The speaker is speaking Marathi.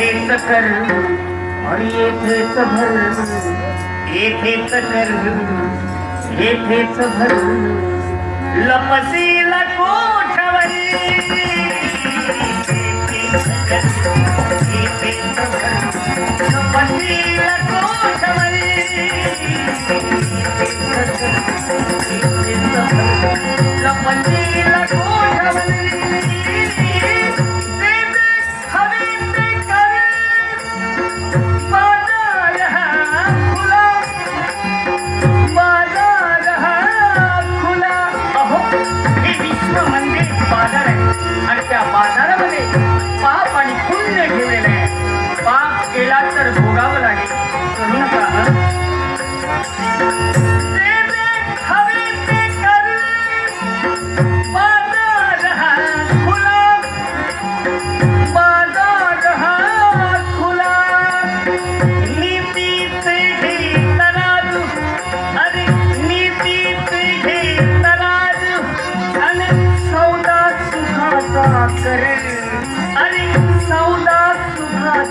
येथेच कर आणि येथेच भर येथेच कर येथेच भर लपसील कोठवरी येथेच कर येथेच भर